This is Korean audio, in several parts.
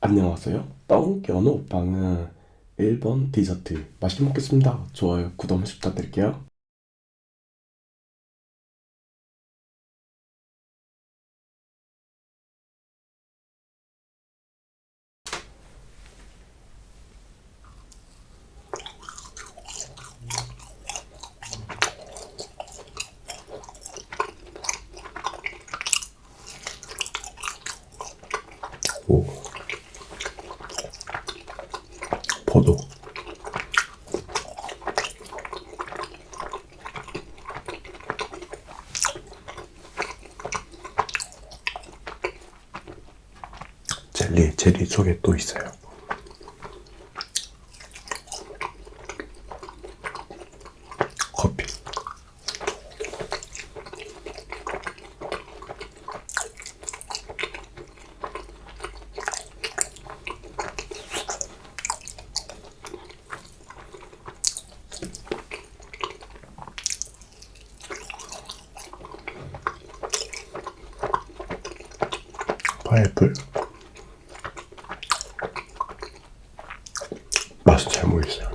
안녕하세요. 떡 연어 오빠는 1번 디저트 맛있게 먹겠습니다. 좋아요, 구독 부탁드릴게요. 오. 포도. 젤리, 젤리 속에 또 있어요. 커피. 파인애플. 맛은 잘 모르겠어요.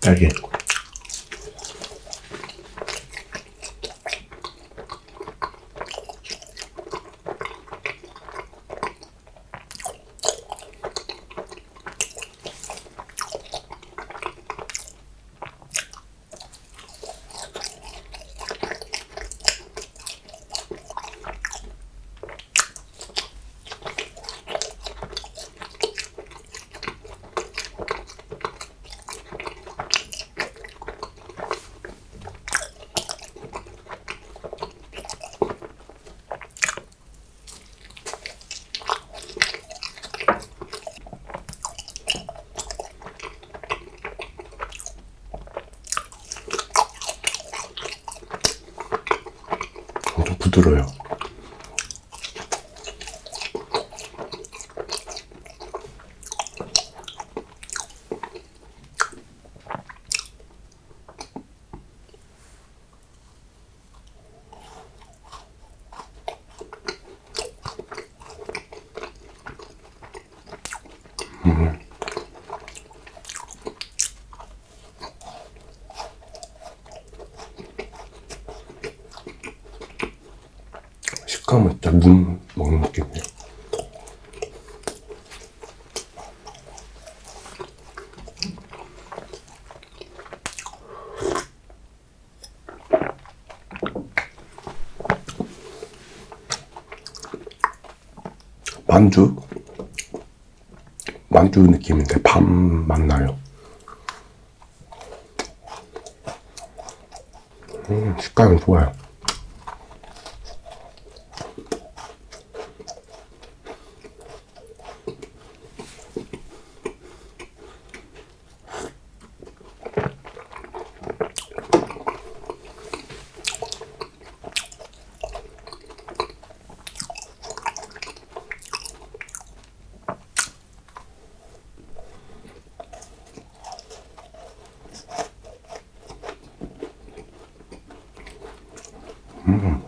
딸기. 부드러워요. 식감은 진짜 문 먹는 느낌이에요. 만주? 만주 느낌인데 밤 맛나요. 음, 식감이 좋아요. Mm-mm.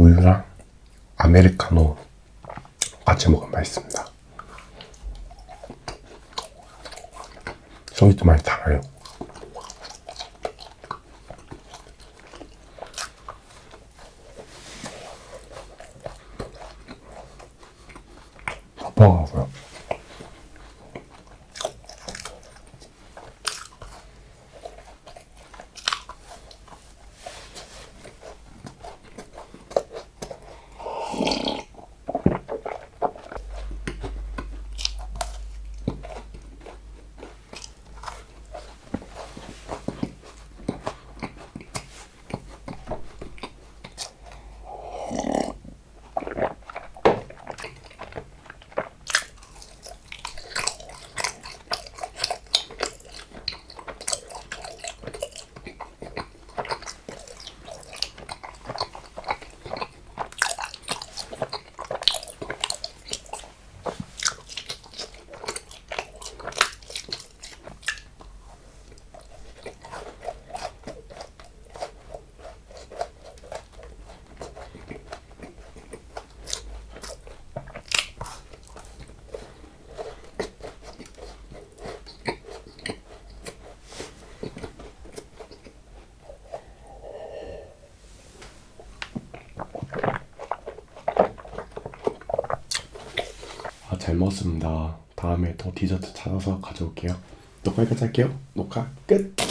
우유랑 아메리카노 같이 먹으면 맛있습니다. 속이 좀 많이 달아요. 아, 잘 먹었습니다. 다음에 더 디저트 찾아서 가져올게요. 녹화 여기까지 할게요. 녹화 끝!